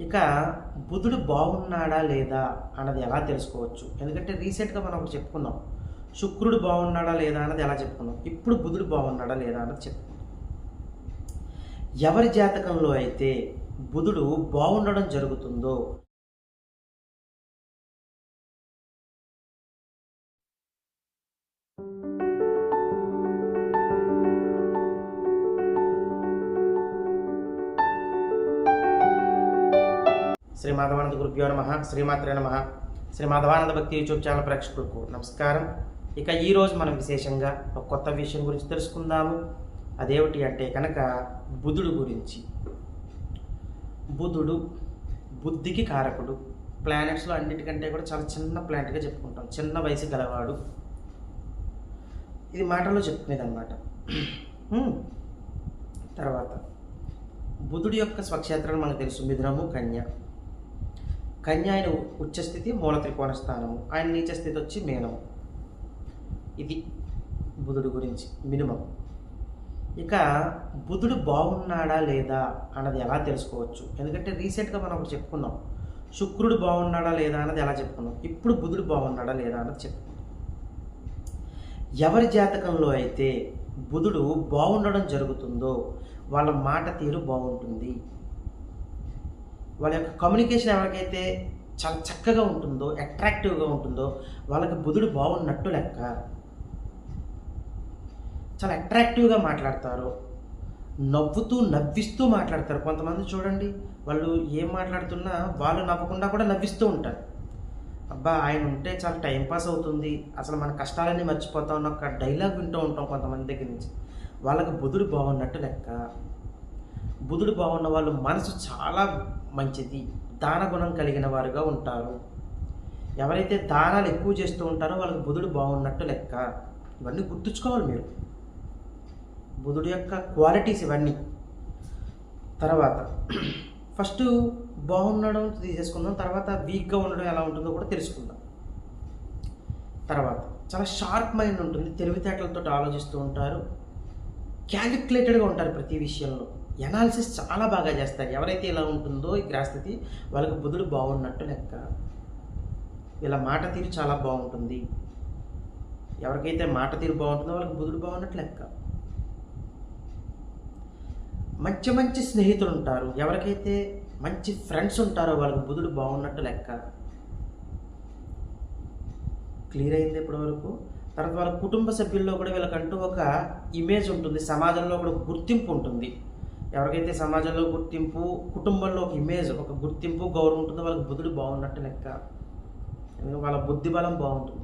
ఇక బుధుడు బాగున్నాడా లేదా అన్నది ఎలా తెలుసుకోవచ్చు? ఎందుకంటే రీసెంట్గా మనం ఒకటి చెప్పుకున్నాం. శుక్రుడు బాగున్నాడా లేదా అన్నది ఎలా చెప్పుకున్నాం? ఇప్పుడు బుధుడు బాగున్నాడా లేదా అన్నది చెప్పుకున్నాం. ఎవరి జాతకంలో అయితే బుధుడు బాగుండడం జరుగుతుందో శ్రీ మాధవానంద గురుభ్యో నమ శ్రీమాత్రే నమ శ్రీ మాధవానంద భక్తి యూట్యూబ్ ఛానల్ ప్రేక్షకులకు నమస్కారం. ఇక ఈరోజు మనం విశేషంగా ఒక కొత్త విషయం గురించి తెలుసుకుందాము. అదేమిటి అంటే కనుక బుధుడు గురించి. బుధుడు బుద్ధికి కారకుడు. ప్లానెట్స్లో అన్నిటికంటే కూడా చాలా చిన్న ప్లానెట్గా చెప్పుకుంటాం. చిన్న వయసు గలవాడు. ఇది మాటల్లో చెప్తున్నది అనమాట తర్వాత బుధుడి యొక్క స్వక్షేత్రం మనకు తెలుసు. మిథునము కన్య. కన్య ఆయన ఉచ్చస్థితి మూల త్రికోణ స్థానము ఆయన నీచ స్థితి వచ్చి మేనము. ఇది బుధుడు గురించి మినిమం. ఇక బుధుడు బాగున్నాడా లేదా అన్నది ఎలా తెలుసుకోవచ్చు? ఎందుకంటే రీసెంట్గా మనం ఒకటి చెప్పుకున్నాం. శుక్రుడు బాగున్నాడా లేదా అన్నది ఎలా చెప్పుకున్నాం? ఇప్పుడు బుధుడు బాగున్నాడా లేదా అన్నది చెప్పుకున్నాం. ఎవరి జాతకంలో అయితే బుధుడు బాగుండడం జరుగుతుందో వాళ్ళ మాట తీరు బాగుంటుంది. వాళ్ళ యొక్క కమ్యూనికేషన్ ఎవరికైతే చాలా చక్కగా ఉంటుందో అట్రాక్టివ్గా ఉంటుందో వాళ్ళకి బుధుడు బాగున్నట్టు లెక్క. చాలా అట్రాక్టివ్గా మాట్లాడతారు. నవ్వుతూ నవ్విస్తూ మాట్లాడతారు. కొంతమంది చూడండి వాళ్ళు ఏం మాట్లాడుతున్నా వాళ్ళు నవ్వకుండా కూడా నవ్విస్తూ ఉంటారు. అబ్బా ఆయన ఉంటే చాలా టైంపాస్ అవుతుంది. అసలు మన కష్టాలన్నీ మర్చిపోతాం అన్న ఒక డైలాగ్ వింటూ ఉంటాం కొంతమంది దగ్గర నుంచి. వాళ్ళకి బుధుడు బాగున్నట్టు లెక్క. బుధుడు బాగున్న వాళ్ళు మనసు చాలా మంచిది. దాన గుణం కలిగిన వారుగా ఉంటారు. ఎవరైతే దానాలు ఎక్కువ చేస్తూ ఉంటారో వాళ్ళకి బుధుడు బాగున్నట్టు లెక్క. ఇవన్నీ గుర్తుంచుకోవాలి మీరు. బుధుడు యొక్క క్వాలిటీస్ ఇవన్నీ. తర్వాత ఫస్ట్ బాగుండడం తీసేసుకుందాం. తర్వాత వీక్గా ఉండడం ఎలా ఉంటుందో కూడా తెలుసుకుందాం. తర్వాత చాలా షార్ప్ మైండ్ ఉంటుంది. తెలివితేటలతో ఆలోచిస్తూ ఉంటారు. క్యాలిక్యులేటెడ్గా ఉంటారు ప్రతి విషయంలో. ఎనాలిసిస్ చాలా బాగా చేస్తారు. ఎవరైతే ఇలా ఉంటుందో ఈ గ్రహస్థితి వాళ్ళకి బుధుడు బాగున్నట్టు లెక్క. వీళ్ళ మాట తీరు చాలా బాగుంటుంది. ఎవరికైతే మాట తీరు బాగుంటుందో వాళ్ళకి బుధుడు బాగున్నట్టు లెక్క. మంచి మంచి స్నేహితులు ఉంటారు. ఎవరికైతే మంచి ఫ్రెండ్స్ ఉంటారో వాళ్ళకి బుధుడు బాగున్నట్టు లెక్క. క్లియర్ అయింది ఇప్పటివరకు తర్వాత వాళ్ళ కుటుంబ సభ్యుల్లో కూడా వీళ్ళకంటూ ఒక ఇమేజ్ ఉంటుంది. సమాజంలో కూడా ఒక గుర్తింపు ఉంటుంది. ఎవరికైతే సమాజంలో గుర్తింపు కుటుంబంలో ఒక ఇమేజ్ ఒక గుర్తింపు గౌరవం ఉంటుందో వాళ్ళకి బుద్ధుడు బాగున్నట్టు లెక్క. వాళ్ళ బుద్ధి బలం బాగుంటుంది.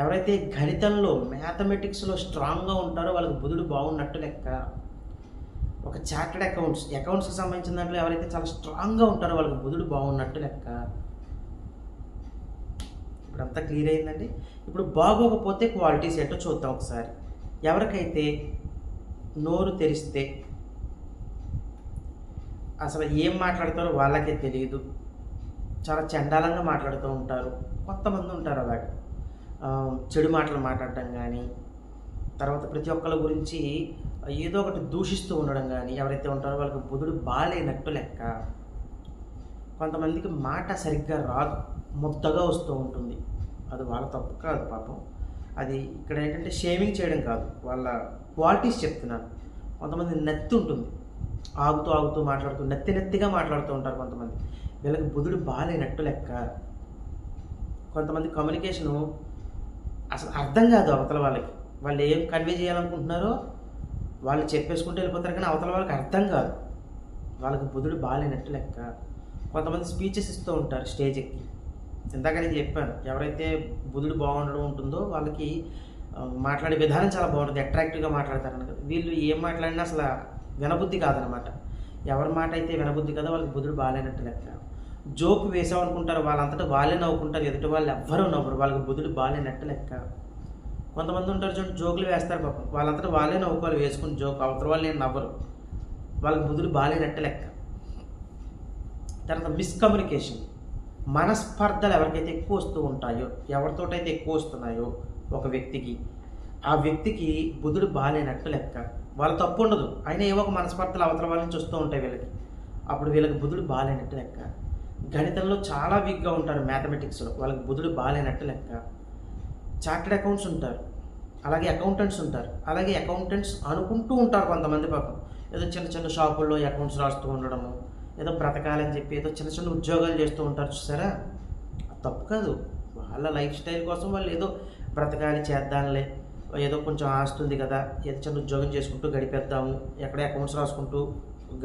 ఎవరైతే గణితంలో మ్యాథమెటిక్స్లో స్ట్రాంగ్గా ఉంటారో వాళ్ళకి బుధుడు బాగున్నట్టు లెక్క. ఒక చార్టెడ్ అకౌంట్స్ అకౌంట్స్కి సంబంధించిన దాంట్లో ఎవరైతే చాలా స్ట్రాంగ్గా ఉంటారో వాళ్ళకి బుధుడు బాగున్నట్టు లెక్క. ఇప్పుడు అంతా క్లియర్ అయిందండి. ఇప్పుడు బాగోకపోతే క్వాలిటీస్ ఏంటో చూద్దాం ఒకసారి. ఎవరికైతే నోరు తెరిస్తే అసలు ఏం మాట్లాడతారో వాళ్ళకే తెలియదు చాలా చండాలంగా మాట్లాడుతూ ఉంటారు. కొంతమంది ఉంటారు అలాగే. చెడు మాటలు మాట్లాడటం కానీ తర్వాత ప్రతి ఒక్కరి గురించి ఏదో ఒకటి దూషిస్తూ ఉండడం కానీ ఎవరైతే ఉంటారో వాళ్ళకి బుధుడు బాగాలేనట్టు లెక్క కొంతమందికి మాట సరిగ్గా రాదు. ముద్దగా వస్తూ ఉంటుంది. అది వాళ్ళ తప్పు కాదు పాపం. అది ఇక్కడ ఏంటంటే షేవింగ్ చేయడం కాదు. వాళ్ళ క్వాలిటీస్ చెప్తున్నాను. కొంతమంది నెత్తి ఉంటుంది. ఆగుతూ ఆగుతూ మాట్లాడుతూ నెత్తి నెత్తిగా మాట్లాడుతూ ఉంటారు కొంతమంది. వీళ్ళకి బుధుడు బాగాలేనట్టు లెక్క. కొంతమంది కమ్యూనికేషను అసలు అర్థం కాదు అవతల వాళ్ళకి. వాళ్ళు ఏం కన్వే చేయాలనుకుంటున్నారో వాళ్ళు చెప్పేసుకుంటూ వెళ్ళిపోతారు కానీ అవతల వాళ్ళకి అర్థం కాదు. వాళ్ళకి బుధుడు బాగాలేనట్టు లెక్క. కొంతమంది స్పీచెస్ ఇస్తూ ఉంటారు స్టేజ్ ఎక్కి ఇందాక నేను చెప్పాను ఎవరైతే బుధుడు బాగుండడం ఉంటుందో వాళ్ళకి మాట్లాడే విధానం చాలా బాగుంటుంది అట్రాక్టివ్గా మాట్లాడతారు అనగా వీళ్ళు ఏం మాట్లాడినా అసలు వినబుద్ధి కాదనమాట. ఎవరి మాట అయితే వినబుద్ధి కదా వాళ్ళకి బుధుడు బాగాలేనట్టు లెక్క జోక్ వేసామనుకుంటారు వాళ్ళంతటా వాళ్ళే నవ్వుకుంటారు ఎదుటి వాళ్ళు ఎవ్వరూ నవ్వరు వాళ్ళకి బుద్ధుడు బాగాలేనట్టు లెక్క కొంతమంది ఉంటారు చూడండి జోకులు వేస్తారు పాపం. వాళ్ళంతటా వాళ్ళే నవ్వుకోవాలి వేసుకుని జోక్ అవతల వాళ్ళు నేను నవ్వరు. వాళ్ళకి బుధుడు బాగాలేనట్టు లెక్క. తర్వాత మిస్కమ్యూనికేషన్ మనస్పర్ధలు ఎవరికైతే ఎక్కువ వస్తూ ఉంటాయో ఎవరితోటైతే ఎక్కువ వస్తున్నాయో ఒక వ్యక్తికి ఆ వ్యక్తికి బుధుడు బాగాలేనట్టు లెక్క. వాళ్ళ తప్పు ఉండదు. అయినా ఏవో ఒక మనస్పర్ధలు అవతల వాళ్ళ నుంచి వస్తూ ఉంటాయి వీళ్ళకి. అప్పుడు వీళ్ళకి బుధుడు బాగాలేనట్టు లెక్క. గణితంలో చాలా వీక్గా ఉంటారు మ్యాథమెటిక్స్లో వాళ్ళకి బుధుడు బాగాలేనట్టు లెక్క. చార్టెడ్ అకౌంట్స్ ఉంటారు. అలాగే అకౌంటెంట్స్ ఉంటారు. అలాగే అకౌంటెంట్స్ అనుకుంటూ ఉంటారు కొంతమంది పాపం. ఏదో చిన్న చిన్న షాపుల్లో అకౌంట్స్ రాస్తూ ఉండడము ఏదో బ్రతకాలని చెప్పి ఏదో చిన్న చిన్న ఉద్యోగాలు చేస్తూ ఉంటారు చూసారా? అది తప్పు కాదు. వాళ్ళ లైఫ్ స్టైల్ కోసం వాళ్ళు ఏదో బ్రతకాలి చేద్దాంలే. ఏదో కొంచెం ఆస్తుంది కదా ఏదో చిన్న ఉద్యోగం చేసుకుంటూ గడిపేద్దాము ఎక్కడ అకౌంట్స్ రాసుకుంటూ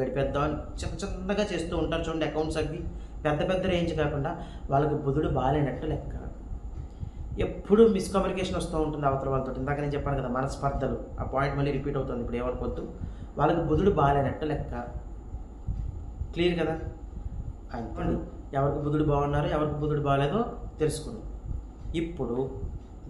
గడిపేద్దాం అని చిన్న చిన్నగా చేస్తూ ఉంటారు చూడండి అకౌంట్స్ అవి. పెద్ద పెద్ద రేంజ్ కాకుండా వాళ్ళకి బుధుడు బాగాలేనట్టు లెక్క. ఎప్పుడు మిస్కమ్యూనికేషన్ వస్తూ ఉంటుంది అవతల వాళ్ళతో ఇందాక నేను చెప్పాను కదా మనస్పర్ధలు. ఆ పాయింట్ మళ్ళీ రిపీట్ అవుతుంది. ఇప్పుడు ఏమనుకోవద్దు. వాళ్ళకి బుధుడు బాగాలేనట్టు లెక్క. క్లియర్ కదా? అంతే ఎవరికి బుధుడు బాగున్నారో ఎవరికి బుధుడు బాగాలేదో తెలుసుకుందాం. ఇప్పుడు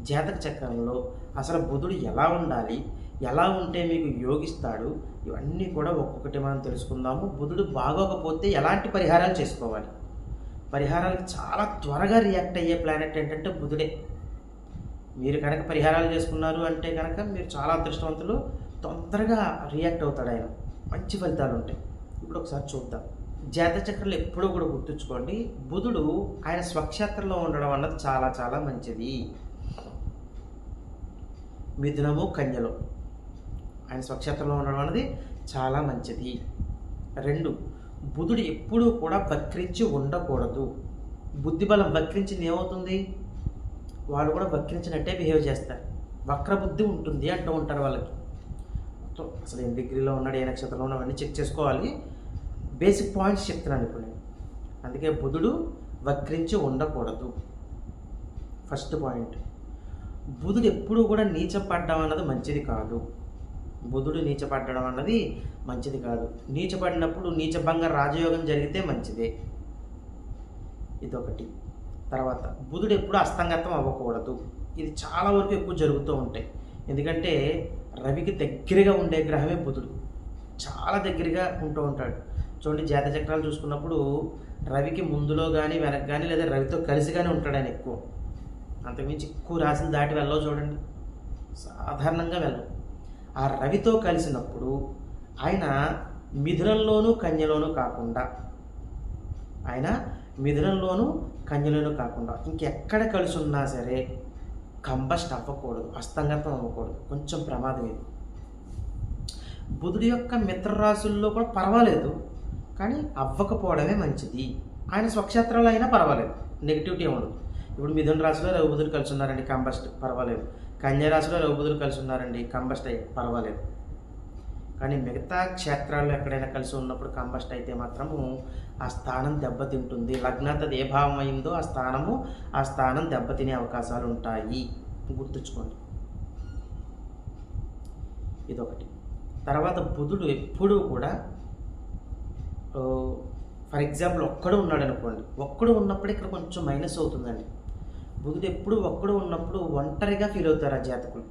జాతక చక్రంలో అసలు బుధుడు ఎలా ఉండాలి? ఎలా ఉంటే మీకు యోగిస్తాడు? ఇవన్నీ కూడా ఒక్కొక్కటి మనం తెలుసుకుందాము. బుధుడు బాగోకపోతే ఎలాంటి పరిహారాలు చేసుకోవాలి? పరిహారాలకు చాలా త్వరగా రియాక్ట్ అయ్యే ప్లానెట్ ఏంటంటే బుధుడే. మీరు కనుక పరిహారాలు చేసుకున్నారు అంటే కనుక మీరు చాలా అదృష్టవంతులు. తొందరగా రియాక్ట్ అవుతాడు ఆయన. మంచి ఫలితాలు ఉంటాయి. ఇప్పుడు ఒకసారి చూద్దాం. జాత చక్రాలు ఎప్పుడూ కూడా గుర్తుంచుకోండి. బుధుడు ఆయన స్వక్షేత్రంలో ఉండడం అన్నది చాలా చాలా మంచిది. మిథునము కన్యలో. ఆయన స్వక్షేత్రంలో ఉండడం అనేది చాలా మంచిది. రెండు బుధుడు ఎప్పుడూ కూడా వక్రించి ఉండకూడదు. బుద్ధిబలం వక్రించింది ఏమవుతుంది? వాళ్ళు కూడా వక్రించినట్టే బిహేవ్ చేస్తారు. వక్రబుద్ధి ఉంటుంది అంటూ ఉంటారు వాళ్ళకి. అసలు ఎన్ని డిగ్రీలో ఉన్నాడు ఏ నక్షత్రంలో ఉన్నాడు అవన్నీ చెక్ చేసుకోవాలి. బేసిక్ పాయింట్స్ చెప్తున్నాను ఇప్పుడు నేను. అందుకే బుధుడు వక్రించి ఉండకూడదు. First point. బుధుడు ఎప్పుడూ కూడా నీచపడ్డం అన్నది మంచిది కాదు. బుధుడు నీచపడ్డం అన్నది మంచిది కాదు. నీచపడినప్పుడు నీచభంగ రాజయోగం జరిగితే మంచిదే. ఇదొకటి. తర్వాత బుధుడు ఎప్పుడు అస్తంగతం అవ్వకూడదు. ఇది చాలా వరకు ఎక్కువ జరుగుతూ ఉంటాయి. ఎందుకంటే రవికి దగ్గరగా ఉండే గ్రహమే బుధుడు. చాలా దగ్గరగా ఉంటూ ఉంటాడు. చూడండి జాతచక్రాలు చూసుకున్నప్పుడు రవికి ముందులో కానీ వెనక కానీ లేదా రవితో కలిసి కానీ ఉంటాడు ఆయన ఎక్కువ. అంతకుమించి ఎక్కువ రాశులు దాటి వెళ్ళవు చూడండి. సాధారణంగా వెళ్ళవు. ఆ రవితో కలిసినప్పుడు ఆయన మిథునంలోనూ కన్యలోనూ కాకుండా ఆయన మిథునంలోనూ కన్యలోనూ కాకుండా ఇంకెక్కడ కలిసి ఉన్నా సరే కంబస్ట్ అవ్వకూడదు అస్తంగతం అవ్వకూడదు కొంచెం ప్రమాదం ఇది బుధుడి యొక్క మిత్రరాశుల్లో కూడా పర్వాలేదు కానీ అవ్వకపోవడమే మంచిది. ఆయన స్వక్షేత్రంలో అయినా పర్వాలేదు నెగిటివిటీ ఉండదు. ఇప్పుడు మిథున రాశిలో రవి కలిసి ఉన్నారండి కంబస్ట్ పర్వాలేదు. కన్యా రాశిలో రవి కలిసి ఉన్నారండి కంబస్ట్ అయ్యి పర్వాలేదు. కానీ మిగతా క్షేత్రాల్లో ఎక్కడైనా కలిసి ఉన్నప్పుడు కంబస్ట్ అయితే మాత్రము ఆ స్థానం దెబ్బతింటుంది. లగ్నాత్ ఏ భావం అయిందో ఆ స్థానము ఆ స్థానం దెబ్బతినే అవకాశాలు ఉంటాయి. గుర్తుంచుకోండి. ఇదొకటి. తర్వాత బుధుడు ఎప్పుడూ కూడా ఫర్ ఎగ్జాంపుల్ ఒక్కడు ఉన్నాడు అనుకోండి ఒక్కడు ఉన్నప్పుడు ఇక్కడ కొంచెం మైనస్ అవుతుందండి. బుధుడు ఎప్పుడు ఒక్కడు ఉన్నప్పుడు ఒంటరిగా ఫీల్ అవుతారు ఆ జాతకులు.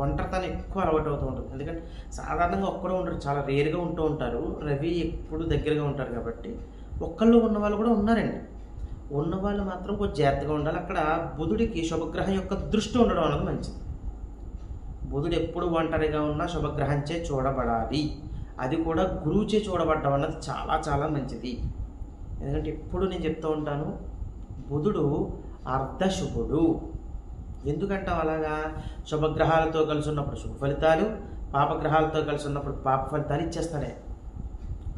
ఒంటరితనం ఎక్కువ అలవాటు అవుతూ ఉంటుంది. ఎందుకంటే సాధారణంగా ఒక్కడు ఉంటారు చాలా రేరుగా ఉంటూ ఉంటారు. రవి ఎప్పుడు దగ్గరగా ఉంటారు కాబట్టి ఒక్కళ్ళు ఉన్న వాళ్ళు కూడా ఉన్నారండి. ఉన్న వాళ్ళు మాత్రం కొంచెం జాగ్రత్తగా ఉండాలి. అక్కడ బుధుడికి శుభగ్రహం యొక్క దృష్టి ఉండడం అనేది మంచిది. బుధుడు ఎప్పుడు ఒంటరిగా ఉన్నా శుభగ్రహంచే చూడబడాలి. అది కూడా గురువుచే చూడబడ్డం అన్నది చాలా చాలా మంచిది. ఎందుకంటే ఎప్పుడు నేను చెప్తూ ఉంటాను బుధుడు అర్ధశుభుడు. ఎందుకంటావు అలాగా? శుభగ్రహాలతో కలిసి ఉన్నప్పుడు శుభ ఫలితాలు పాపగ్రహాలతో కలిసి ఉన్నప్పుడు పాప ఫలితాలు ఇచ్చేస్తాడే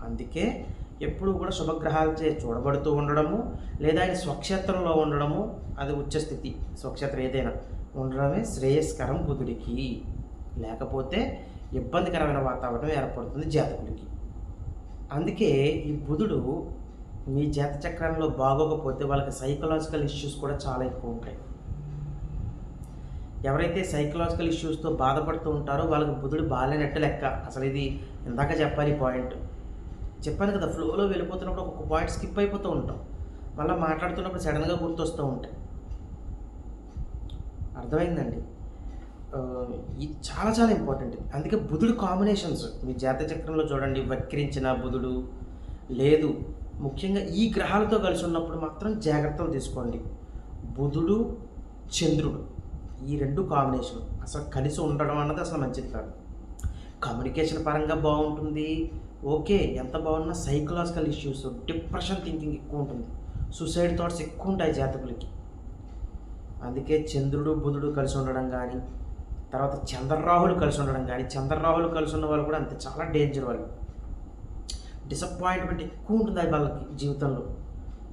అందుకే ఎప్పుడు కూడా శుభగ్రహాలచే చూడబడుతూ ఉండడము లేదా ఆయన స్వక్షేత్రంలో ఉండడము అది ఉచ్చస్థితి స్వక్షేత్రం ఏదైనా. ఉండడమే శ్రేయస్కరం బుధుడికి. లేకపోతే ఇబ్బందికరమైన వాతావరణం ఏర్పడుతుంది జాతకుడికి. అందుకే ఈ బుధుడు మీ జాత చక్రంలో బాగోకపోతే వాళ్ళకి సైకలాజికల్ ఇష్యూస్ కూడా చాలా ఎక్కువ ఉంటాయి. ఎవరైతే సైకలాజికల్ ఇష్యూస్తో బాధపడుతూ ఉంటారో వాళ్ళకి బుధుడు బాగాలేనట్టు లెక్క. అసలు ఇది ఇందాక చెప్పాలి పాయింట్ చెప్పాను కదా ఫ్లోలో వెళ్ళిపోతున్నప్పుడు ఒక్కొక్క పాయింట్ స్కిప్ అయిపోతూ ఉంటాం. మళ్ళీ మాట్లాడుతున్నప్పుడు సడన్గా గుర్తొస్తూ ఉంటాయి. అర్థమైందండి? ఇది చాలా చాలా ఇంపార్టెంట్ అందుకే బుధుడు కాంబినేషన్స్ మీ జాతచక్రంలో చూడండి వక్రించిన బుధుడు లేదు ముఖ్యంగా ఈ గ్రహాలతో కలిసి ఉన్నప్పుడు మాత్రం జాగ్రత్తలు తీసుకోండి. బుధుడు చంద్రుడు ఈ రెండు కాంబినేషన్ అసలు కలిసి ఉండడం అన్నది అసలు మంచిది కాదు. కమ్యూనికేషన్ పరంగా బాగుంటుంది. ఓకే ఎంత బాగున్నా సైకలాజికల్ ఇష్యూస్ డిప్రెషన్ థింకింగ్ ఎక్కువ ఉంటుంది. సూసైడ్ థాట్స్ ఎక్కువ ఉంటాయి జాతకులకి. అందుకే చంద్రుడు బుధుడు కలిసి ఉండడం కానీ తర్వాత చంద్రరాహులు కలిసి ఉండడం కానీ చంద్రరాహులు కలిసి ఉన్న వాళ్ళు కూడా అంతే చాలా డేంజర్ వాళ్ళు. డిసప్పాయింట్మెంట్ ఎక్కువ ఉంటుంది అది వాళ్ళకి జీవితంలో?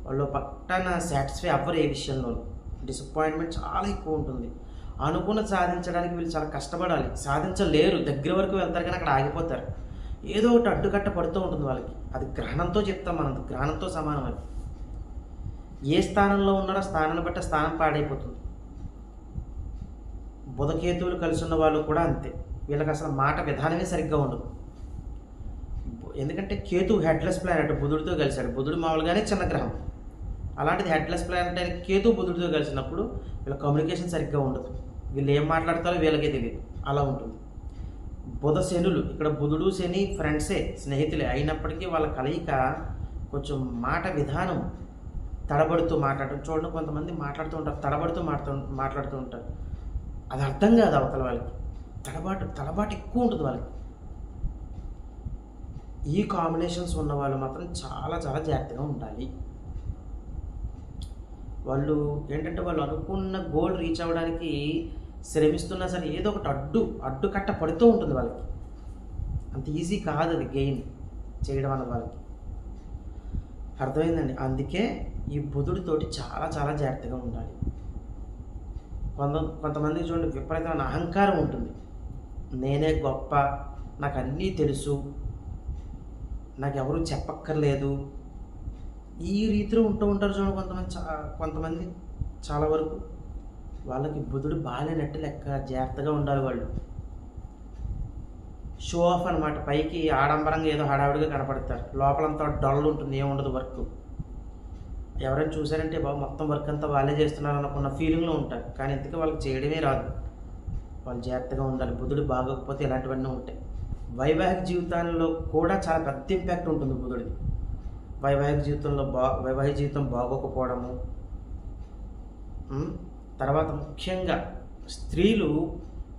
వాళ్ళు పట్టన సాటిస్ఫై అవ్వరు ఏ విషయంలో. డిసప్పాయింట్మెంట్ చాలా ఎక్కువ ఉంటుంది. అనుకున్న సాధించడానికి వీళ్ళు చాలా కష్టపడాలి. సాధించలేరు. దగ్గర వరకు వెళ్తారు కానీ అక్కడ ఆగిపోతారు. ఏదో ఒకటి అడ్డుకట్ట పడుతూ ఉంటుంది వాళ్ళకి. అది గ్రహణంతో చెప్తాం మనం. గ్రహణంతో సమానం అది. ఏ స్థానంలో ఉన్నారో స్థానాన్ని బట్టి స్థానం పాడైపోతుంది. బుధకేతువులు కలిసి ఉన్న వాళ్ళు కూడా అంతే. వీళ్ళకి అసలు మాట విధానమే సరిగ్గా ఉండదు. ఎందుకంటే కేతు హెడ్లెస్ ప్లానెట్ బుధుడితో కలిశాడు. బుధుడు మామూలుగానే చిన్న గ్రహం. అలాంటిది హెడ్లెస్ ప్లానెట్ అయిన కేతు బుధుడితో కలిసినప్పుడు వీళ్ళ కమ్యూనికేషన్ సరిగ్గా ఉండదు. వీళ్ళు ఏం మాట్లాడతారో వీళ్ళకే తెలియదు. అలా ఉంటుంది. బుధ శనులు ఇక్కడ బుధుడు శని ఫ్రెండ్సే స్నేహితులే. అయినప్పటికీ వాళ్ళ కలయిక కొంచెం మాట విధానం తడబడుతూ మాట్లాడటం. చూడండి కొంతమంది మాట్లాడుతూ ఉంటారు తడబడుతూ మాట్లాడుతూ మాట్లాడుతూ ఉంటారు. అది అర్థం కాదు అవతల వాళ్ళకి. తడబాటు తడబాటు ఎక్కువ ఉంటుంది వాళ్ళకి. ఈ కాంబినేషన్స్ ఉన్న వాళ్ళు మాత్రం చాలా చాలా జాగ్రత్తగా ఉండాలి. వాళ్ళు ఏంటంటే వాళ్ళు అనుకున్న గోల్ రీచ్ అవ్వడానికి శ్రమిస్తున్నా సరే ఏదో ఒకటి అడ్డు అడ్డు కట్ట పడుతూ ఉంటుంది వాళ్ళకి. అంత ఈజీ కాదు అది గెయిన్ చేయడం అన్నది వాళ్ళకి. అర్థమైందండి? అందుకే ఈ బుధుడితోటి చాలా చాలా జాగ్రత్తగా ఉండాలి. కొంత కొంతమంది చూడండి విపరీతమైన అహంకారం ఉంటుంది. నేనే గొప్ప నాకు అన్నీ తెలుసు నాకు ఎవరు చెప్పక్కర్లేదు. ఈ రీతిలో ఉంటూ ఉంటారు చూడండి కొంతమంది చా కొంతమంది చాలా వరకు. వాళ్ళకి బుధుడు బాగాలేనట్టు లెక్క జాగ్రత్తగా ఉండాలి వాళ్ళు. షో ఆఫ్ అనమాట పైకి ఆడంబరంగా ఏదో హడావిడిగా కనపడతారు. లోపలంతా డల్ ఉంటుంది ఏముండదు వర్క్. ఎవరైనా చూసారంటే బాబు మొత్తం వర్క్ అంతా వాళ్ళే చేస్తున్నారు అనుకున్న ఫీలింగ్లో ఉంటారు. కానీ ఇంతకీ వాళ్ళకి చేయడమే రాదు. వాళ్ళు జాగ్రత్తగా ఉండాలి. బుధుడు బాగోకపోతే ఇలాంటివన్నీ ఉంటాయి. వైవాహిక జీవితాల్లో కూడా చాలా పెద్ద ఇంపాక్ట్ ఉంటుంది బుధుడిది. వైవాహిక జీవితంలో బా వైవాహిక జీవితం బాగోకపోవడము తర్వాత ముఖ్యంగా స్త్రీలు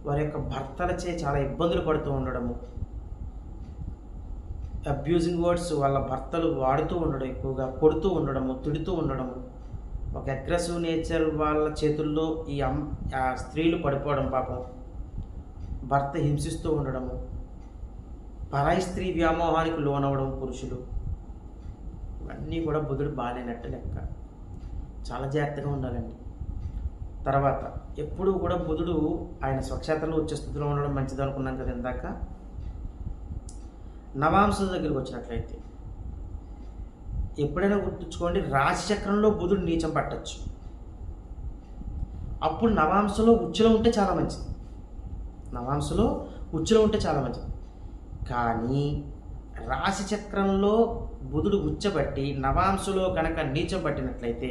వారి యొక్క భర్తలచే చాలా ఇబ్బందులు పడుతూ ఉండడము అబ్యూజింగ్ వర్డ్స్ వాళ్ళ భర్తలు వాడుతూ ఉండడం ఎక్కువగా కొడుతూ ఉండడము తిడుతూ ఉండడము ఒక అగ్రెసివ్ నేచర్ వాళ్ళ చేతుల్లో ఈ అమ్ ఆ స్త్రీలు పడిపోవడం పాపం భర్త హింసిస్తూ ఉండడము పరాయి స్త్రీ వ్యామోహానికి లోనవడం పురుషులు ఇవన్నీ కూడా బుధుడు బాగాలేనట్టు లెక్క. చాలా జాగ్రత్తగా ఉండాలండి. తర్వాత ఎప్పుడూ కూడా బుధుడు ఆయన స్వక్షేత్రంలో వచ్చే స్థితిలో ఉండడం మంచిది అనుకున్నాం కదా ఇందాక. నవాంశం దగ్గరికి వచ్చినట్లయితే ఎప్పుడైనా గుర్తుంచుకోండి రాశిచక్రంలో బుధుడు నీచం పట్టచ్చు. అప్పుడు నవాంశలో ఉచ్చులో ఉంటే చాలా మంచిది. నవాంశలో ఉచ్చులో ఉంటే చాలా మంచిది. కానీ రాశిచక్రంలో బుధుడు గుచ్చబట్టి నవాంశులో కనుక నీచం పట్టినట్లయితే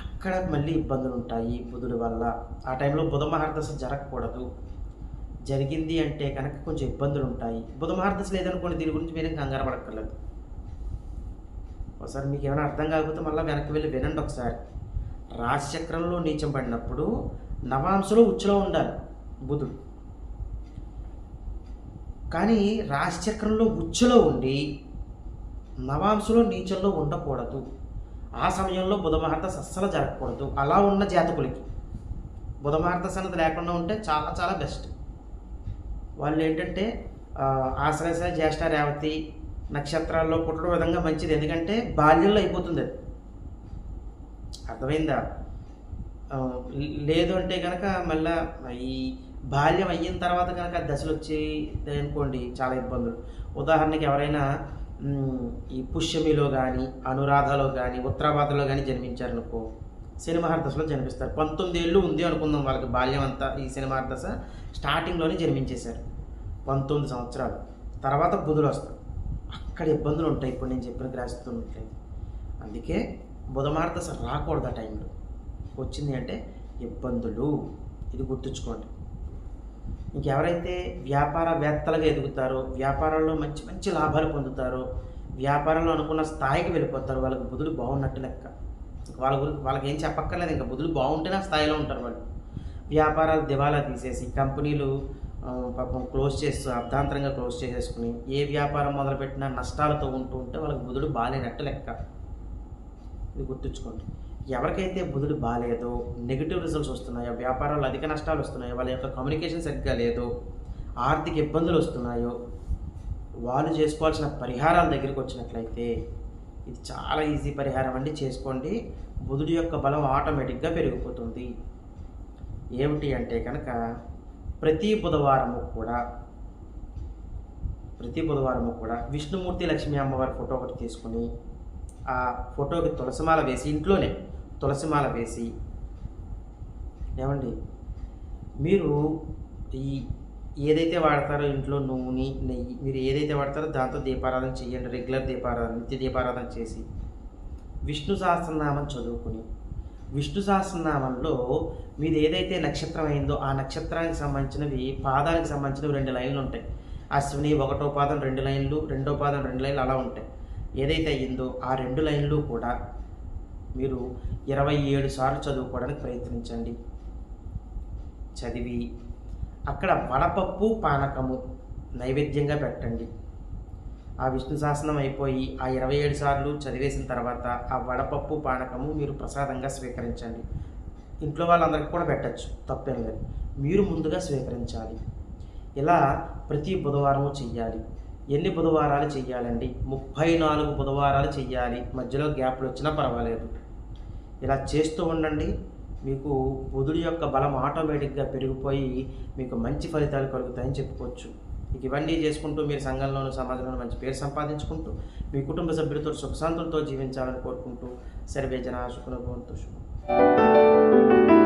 అక్కడ మళ్ళీ ఇబ్బందులు ఉంటాయి బుధుడి వల్ల. ఆ టైంలో బుధ మహర్దశ జరగకూడదు. జరిగింది అంటే కనుక కొంచెం ఇబ్బందులు ఉంటాయి. బుధ మహర్దశ లేదనుకోండి దీని గురించి మీరేం కంగారు పడక్కర్లేదు. ఒకసారి మీకు ఏమైనా అర్థం కాకపోతే మళ్ళీ వెనక్కి వెళ్ళి వినండి ఒకసారి. రాశిచక్రంలో నీచం పడినప్పుడు నవాంశలో ఉచ్చులో ఉండాలి బుధుడు. కానీ రాశిచక్రంలో ఉచ్చలో ఉండి నవాంశలో నీచంలో ఉండకూడదు. ఆ సమయంలో బుధమహర్దశ అస్సలు జరగకూడదు. అలా ఉన్న జాతకులకి బుధమార్త సన్నది లేకుండా ఉంటే చాలా చాలా బెస్ట్. వాళ్ళు ఏంటంటే ఆ, జ్యేష్ఠ రేవతి నక్షత్రాల్లో పుట్టడం విధంగా మంచిది. ఎందుకంటే బాల్యంలో అయిపోతుంది అది. అర్థమైందా? లేదు అంటే కనుక మళ్ళీ ఈ బాల్యం అయిన తర్వాత కనుక దశలు వచ్చి అనుకోండి చాలా ఇబ్బందులు. ఉదాహరణకి ఎవరైనా ఈ పుష్యమిలో కానీ అనురాధలో కానీ ఉత్తరాబాద్లో కానీ జన్మించారనుకో సినిమార్దశలో జన్మిస్తారు. పంతొమ్మిది ఏళ్ళు ఉంది అనుకుందాం వాళ్ళకి బాల్యం అంతా ఈ సినిమార్దశ స్టార్టింగ్లోనే జన్మించేశారు. పంతొమ్మిది సంవత్సరాలు. తర్వాత బుధులు వస్తారు అక్కడ ఇబ్బందులు ఉంటాయి ఇప్పుడు నేను చెప్పిన గ్రాసిస్తున్నట్లయితే అందుకే బుధమార్దశ రాకూడదు ఆ టైంలో వచ్చింది అంటే ఇబ్బందులు. ఇది గుర్తుంచుకోండి. ఇంకెవరైతే వ్యాపారవేత్తలుగా ఎదుగుతారో వ్యాపారంలో మంచి మంచి లాభాలు పొందుతారో వ్యాపారంలో అనుకున్న స్థాయికి వెళ్ళిపోతారు వాళ్ళకి బుధుడు బాగున్నట్టు లెక్క. వాళ్ళ గురించి వాళ్ళకి ఏం చెప్పక్కర్లేదు. ఇంకా బుధుడు బాగుంటేనే ఆ స్థాయిలో ఉంటారు వాళ్ళు. వ్యాపారాలు దివాలా తీసేసి కంపెనీలు పాపం క్లోజ్ చేస్తూ అర్ధాంతరంగా క్లోజ్ చేసేసుకుని ఏ వ్యాపారం మొదలుపెట్టినా నష్టాలతో ఉంటూ ఉంటే వాళ్ళకి బుధుడు బాగాలేనట్టు లెక్క. ఇది గుర్తుంచుకోండి. ఎవరికైతే బుధుడు బాగాలేదో నెగిటివ్ రిజల్ట్స్ వస్తున్నాయో వ్యాపారాలు అధిక నష్టాలు వస్తున్నాయో వాళ్ళ యొక్క కమ్యూనికేషన్ సరిగ్గా లేదో ఆర్థిక ఇబ్బందులు వస్తున్నాయో వాళ్ళు చేసుకోవాల్సిన పరిహారాల దగ్గరికి వచ్చినట్లయితే ఇది చాలా ఈజీ పరిహారం అండి. చేసుకోండి. బుధుడి యొక్క బలం ఆటోమేటిక్గా పెరిగిపోతుంది. ఏమిటి అంటే కనుక ప్రతి బుధవారము కూడా ప్రతి బుధవారము కూడా విష్ణుమూర్తి లక్ష్మీ అమ్మవారి ఫోటో ఒకటి తీసుకుని ఆ ఫోటోకి తులసిమాల వేసి ఇంట్లోనే తులసిమాల వేసి ఏమండి? మీరు ఈ ఏదైతే వాడతారో ఇంట్లో నూనె నెయ్యి మీరు ఏదైతే వాడతారో దాంతో దీపారాధన చేయండి రెగ్యులర్ దీపారాధన నిత్య దీపారాధన చేసి. విష్ణు సహస్రనామం చదువుకుని విష్ణు సహస్రనామంలో మీది ఏదైతే నక్షత్రం అయిందో ఆ నక్షత్రానికి సంబంధించినవి పాదానికి సంబంధించినవి రెండు లైన్లు ఉంటాయి. అశ్విని ఒకటో పాదం రెండు లైన్లు రెండో పాదం రెండు లైన్లు అలా ఉంటాయి. ఏదైతే అయ్యిందో ఆ రెండు లైన్లు కూడా మీరు ఇరవై ఏడు సార్లు చదువుకోవడానికి ప్రయత్నించండి. చదివి అక్కడ వడపప్పు పానకము నైవేద్యంగా పెట్టండి. ఆ విష్ణు శాసనం అయిపోయి ఆ ఇరవై ఏడు సార్లు చదివేసిన తర్వాత ఆ వడపప్పు పానకము మీరు ప్రసాదంగా స్వీకరించండి. ఇంట్లో వాళ్ళందరికీ కూడా పెట్టచ్చు తప్పేం లేదు. మీరు ముందుగా స్వీకరించాలి. ఇలా ప్రతి బుధవారము చెయ్యాలి. ఎన్ని బుధవారాలు చెయ్యాలండి? ముప్పై నాలుగు బుధవారాలు చెయ్యాలి. మధ్యలో గ్యాప్లు వచ్చినా పర్వాలేదు. ఇలా చేస్తూ ఉండండి. మీకు బుధుడి యొక్క బలం ఆటోమేటిక్గా పెరిగిపోయి మీకు మంచి ఫలితాలు కలుగుతాయని చెప్పుకోవచ్చు. ఇక ఇవన్నీ చేసుకుంటూ మీరు సంఘంలోనూ సమాజంలోనూ మంచి పేరు సంపాదించుకుంటూ మీ కుటుంబ సభ్యులతో సుఖశాంతులతో జీవించాలని కోరుకుంటూ సర్వే జన సుఖనుభవంతో శుభం.